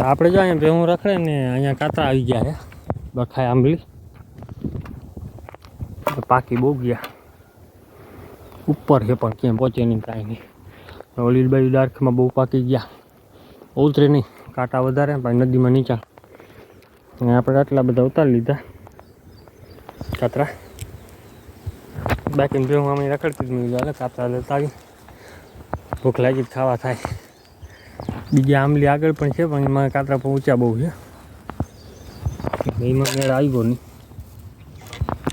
તો આપણે જો અહીંયા ભેહું રખડે ને અહીંયા કાતરા આવી ગયા છે. બખાય આંબલી. પાકી બહુ ગયા. ઉપર છે પણ ક્યાં પહોંચે નહીં કાંઈ નહીં. ઓલી બાજુ ડાર્કમાં બહુ પાકી ગયા. ઉતરે નહીં. કાંટા વધારે, પણ નદીમાં નીચા અને આપણે આટલા બધા ઉતારી લીધા. કાતરા. બાકી ભેહું અમે રખડતી જ મળી ગયા કાતરા લેતા આવી ભૂખ લાગી ખાવા થાય. બીજી આંબલી આગળ પણ છે, પણ એમાં કાતરા પણ ઊંચા બહુ છે. એમાં મેળ આવ્યો નહીં.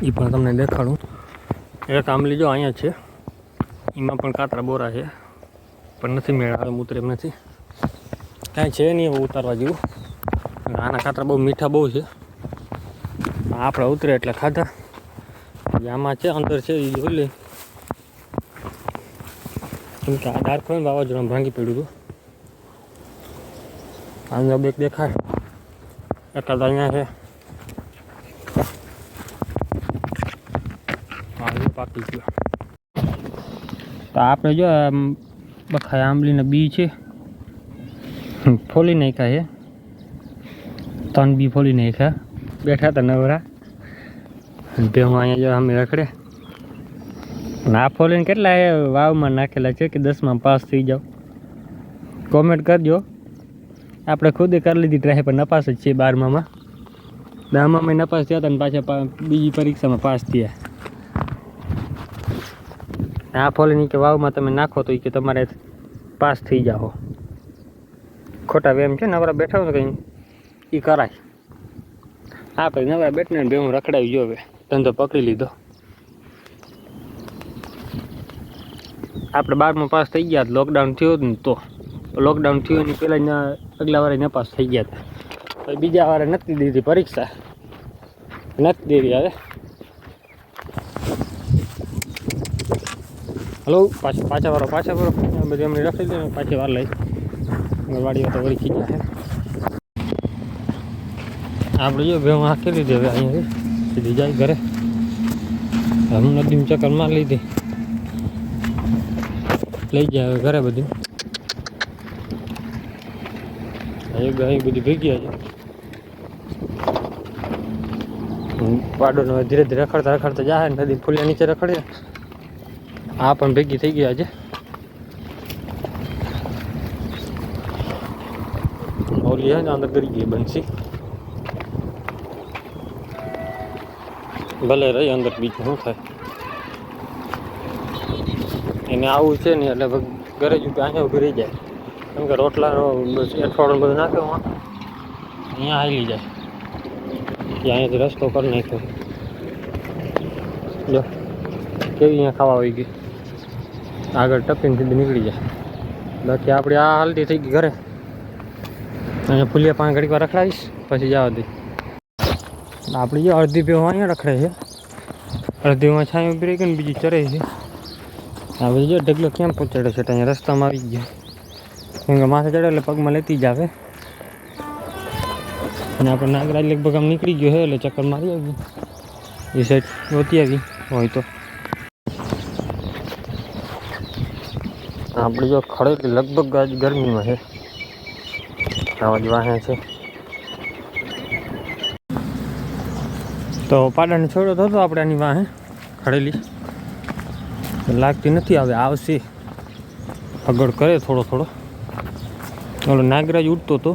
એ પણ તમને દેખાડું. એક આંબલી જો અહીંયા છે, એમાં પણ કાતરા બોરા છે, પણ નથી મેળ આવે ઉતરે એમ નથી. કાંઈ છે નહીં એવું ઉતારવા જેવું. આના કાતરા બહુ મીઠા બહુ છે. આપણે ઉતરે એટલે ખાધા. આમાં છે, અંદર છે એ જોઈ લે. કેમ કે આ ડાર્ક હોય વાવાઝોડામાં ભાંગી પડ્યું હતું. આંજા બેક દેખાય. એકાદ અહીંયા છે. પાકી ગયો. તો આપણે જો બખાય આંબલીના બી છે. ફોલી નાખ્યા છે. ત્રણ બી ફોલી નાખ્યા. બેઠા હતા નવરા. બે હું અહીંયા જો અમે રખડે. ના ફોલીને કેટલા વાવમાં નાખેલા છે કે દસમાં પાસ થઈ જાઓ. કોમેન્ટ કરજો. આપણે ખુદે કરી લીધી ટ્રાય પણ નપાસ જ છે બારમામાં. દામામાં નપાસ થયા હતા ને પાછા બીજી પરીક્ષામાં પાસ થયા. આ ફોલીની કે વાવમાં તમે નાખો તો એ કે તમારે પાસ થઈ જાઓ ખોટા વેમ છે નવરા બેઠા હોય કંઈ એ કરાય. હા પછી નવરા બેઠને બે હું રખડાવી ગયો હવે. ધંધો પકડી લીધો. આપણે બારમું પાસ થઈ ગયા લોકડાઉન થયું ને તો. લોકડાઉન થયું એની પહેલાં આગલા વારે નપાસ થઈ ગયા હતા. પછી બીજા વારે નથી દીધી પરીક્ષા. નથી દીધી હવે. હલો, પાછા પાછા વાળો પાછા વાળો. બધું એમને રાખી દે પાછી વાર લઈ. વાડી તો વળી ખીજા છે. આપણે જો બે આખી લીધી હવે અહીંયા સીધી જાય ઘરે. હમ નદીમાં ચક્કર માર લીધી. લઈ જાય ઘરે બધી. એક અહીં બધી ભેગી છે પાડોને ધીરે ધીરે રખડતા રખડતા જાય ને નદી ફૂલિયા નીચે રખડે આ પણ ભેગી થઈ ગયા છે ઓલી હે ને અંદર ગરી ગઈ બંસી. ભલે રહી અંદર બીજું શું થાય. એને આવું છે ને એટલે ઘરે જ અહીંયા ઊભી રહી જાય. કેમ કે રોટલાનો અઠવાડિયું બધું નાખ્યો અહીંયા હાલી જાય. અહીંયાથી રસ્તો કરી નાખ્યો. જો કેવી અહીંયા ખાવા આવી ગઈ. આગળ ટપીને સીધી નીકળી જાય. બાકી આપણે આ હાલતી થઈ ગઈ ઘરે. અહીંયા ફૂલિયા પાંચ ઘડીક વાર રખડાવીશ પછી જવા દઈ. આપણી જે અડધી પીવા અહીંયા રખડે છે. અડધીમાં છાંય ઊભી રહી ગઈ ને બીજી ચરે છે. આ બધી જો ઢગલો કેમ પહોંચાડે છે? તો અહીંયા રસ્તામાં આવી ગયા. કેમ કે માથે ચડે એટલે પગમાં લેતી જ આવે. અને આપણે નાગરાજ લગભગ આમ નીકળી ગયો છે એટલે ચક્કર મારી આવી. એ સાઈડ ગોતી આવી. હોય તો. આપણે જો ખડેલી લગભગ આજ ગરમીમાં છે. આવા જ વાહે છે. તો પાડાને છોડો તો હતો આપણે આની વાહે, ખડેલી. લાગતી નથી, હવે આવશે. આગળ કરે થોડો થોડો. ઓલો નાગરાજ ઉડતો હતો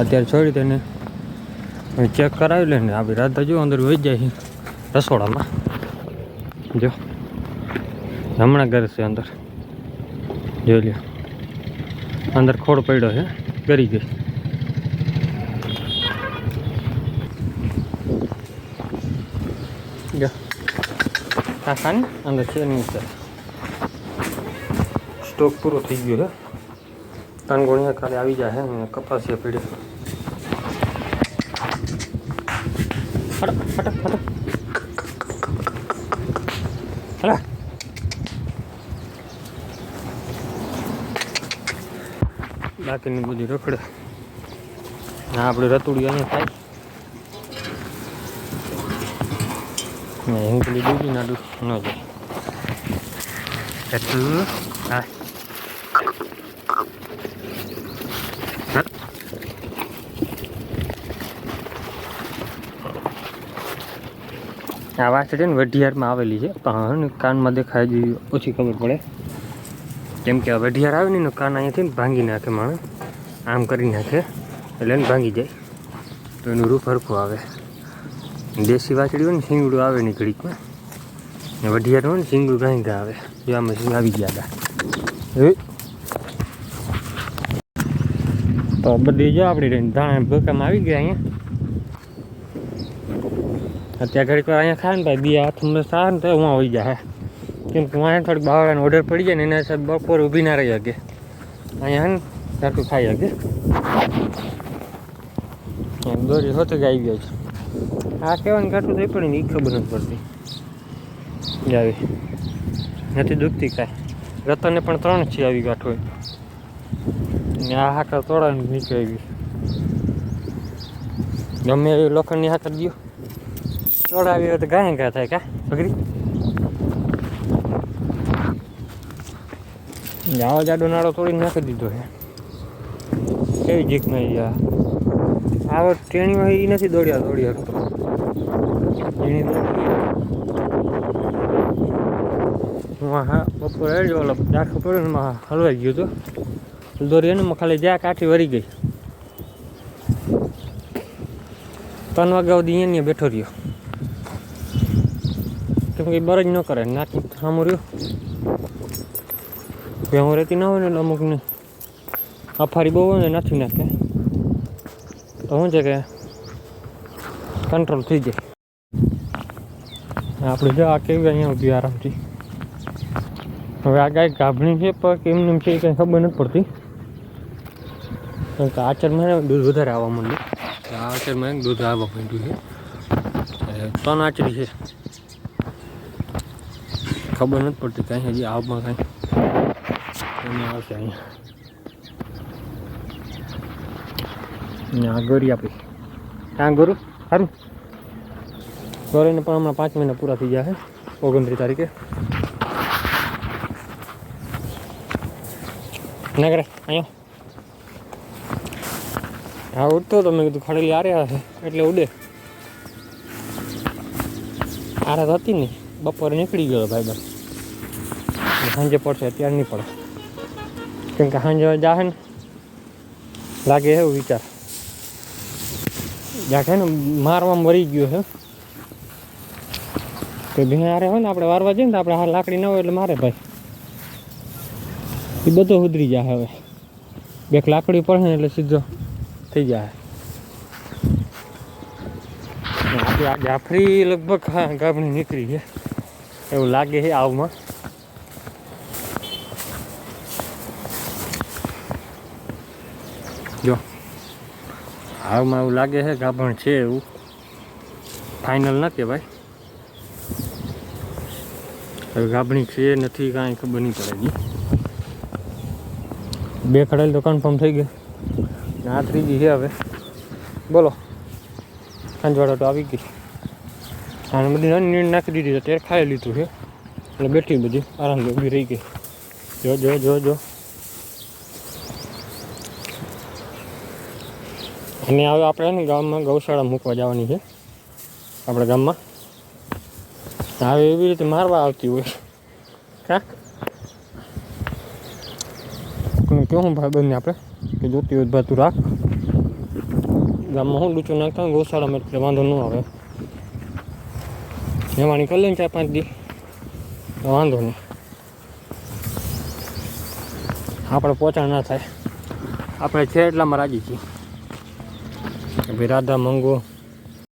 અત્યારે છોડી તેને. ચેક કરાવી લે ને. આપણી રાધા જો અંદર વહી જાય રસોડામાં. જો. હમણાં ઘરે છે અંદર. જોઈ લ્યો. અંદર ખોડ પડ્યો છે. ગરી ગઈ. હા ખાને? અંદર છે નહીં સર સ્ટોક પૂરો થઈ ગયો છે. ત્રણ ગુણ્યા કાલે આવી જાય છે અને કપાસિયા પીડ્યો ફટક ફટક બાકીની બધી રખડે. આ આપણે રતુડી અહીંયા થાય. ને હિંગલી દૂધી ના દૂધ ન જાય. હા હા. આ વાસળી છે ને વઢિયારમાં આવેલી છે. પણ કાનમાં દેખાય જેવી ઓછી ખબર પડે. કેમ કે આ વઢિયાર આવે ને કાન અહીંયાથી ને ભાંગી નાખે માણસ. આમ કરી નાખે. એટલે એને ભાંગી જાય. તો એનું રૂપ હરખું આવે. દેશી વાસળી હોય ને શિંગડું આવે ને ઘડીકમાં વઢિયાર હોય ને શિંગડું ઘણી આવે. જો આમાં આવી ગયા હતા. તો બધી જો આપણી ધાણા ભૂકામાં આવી ગયા અહીંયા. અત્યારે ઘડીક અહીંયા ખાય ને ભાઈ બે હાથમાં સારા ને તો હું આવી જાય કેમ કે અહીંયા થોડીક બાવળાનો ઓર્ડર પડી જાય ને એના સાહેબ બપોર ઊભી ના રહી શકે અહીંયા ને સરખું ખાઈ શકે એમ દોરી હોતે જ આવી ગયો છે. આ કહેવાનું કાઢું થઈ પડે ને એ ખબર નથી પડતી જાવી નથી દુખતી કાંઈ. રતનને પણ ત્રણ છે આવી ગાંઠ. હોય ને આ હાકર તોડા નીચે આવી ગમે એવી લોખંડની હાકર દો તોડાવી હોય તો ગાય ગા થાય કા પકડી આવો જાડો નાળો તોડીને નાખી દીધો છે. કેવી જીકમાં ઈ આ. આવો ટેણી એ નથી દોડ્યા દોડી શકતો એની હું બપોરે ઓલો દાખલો પડ્યો હલવાઈ ગયો હતો દોરી એને ખાલી જ્યાં કાઠી વરી ગઈ. ત્રણ વાગ્યા સુધી અહીંયા બેઠો રહ્યો. કેમ કે બરજ ન કરે, નાખી સામું રહ્યો. ભેહું રહેતી ના હોય ને અમુકને અફારી બહુ હોય ને નથી નાખે તો શું છે કે કંટ્રોલ થઈ જાય. આપણે જો આ કેવી અહીંયા ઊભી આરામથી. હવે આ ગાય ગાભણી છે, પણ કેમ નેમ છે એ કંઈ ખબર નથી પડતી. કેમ કે આચરમાં છે દૂધ વધારે આવવા માંડ્યું. આ આચરમાં દૂધ આવવા માંડ્યું છે. ત્રણ આચરી છે. ખબર નથી પડતી કાંઈ હજી આવમાં કાંઈ એમાં આવશે અહીંયા. આ ગોરી આપી. ક્યાં ગોરું? સારું ગોરીને પણ હમણાં પાંચ મહિના પૂરા થઈ ગયા છે ઓગણત્રીસ તારીખે. ના કરે અહીંયા. હા, ઉડતો તો મેં કીધું ખડેલી આરે હશે એટલે ઉડે. આરે હતી નહીં બપોરે નીકળી ગયો ભાઈ બસ. સાંજે પડશે, અત્યારે નહીં પડે. કેમ કે સાંજે જાહે ને, લાગે એવું વિચાર. છે ને, મારવામાં મરી ગયો છે. તો ભીણા હારે હોય ને, આપણે વારવા જઈએ ને આપણે હા લાકડી ના હોય એટલે મારે ભાઈ. એ બધો ઉધરી જાય હવે. બે લાકડી પડે ને, એટલે સીધો થઈ જાય આપણે આ જાફરી લગભગ હા ગાભણી નીકળી છે એવું લાગે છે આવમાં જો હાવમાં એવું લાગે છે ગાભણ છે એવું ફાઇનલ ન કહેવાય હવે ગાભણી છે નથી કાંઈ ખબર નહીં પડે હજી બે ખડેલ તો કન્ફર્મ થઈ ગઈ ને આ ત્રીજી છે હવે. બોલો. ખાંજવાડો તો આવી ગઈ. અને બધી નીણ નાખી દીધી, અત્યારે ખાઈ લીધું છે. એટલે બેઠી બધી આરામથી ઊભી રહી ગઈ. જો જો જો જો. અને હવે આપણે ગામમાં ગૌશાળા મૂકવા જવાની છે. આપણા ગામમાં. હવે એવી રીતે મારવા આવતી હોય. કાંક કેવું ભાઈ બંને આપણે? કે જોતી હોય તો તું રાખ. ગામમાં હું લૂચો નાખતા ગૌશાળામાં એટલે વાંધો ન આવે. જવાની કરી લઈને ચાર પાંચ દી. વાંધો નહીં. આપણે પહોંચાણ ના થાય. આપણે છે એટલામાં રાજી છીએ. ભાઈ રાધા, મંગો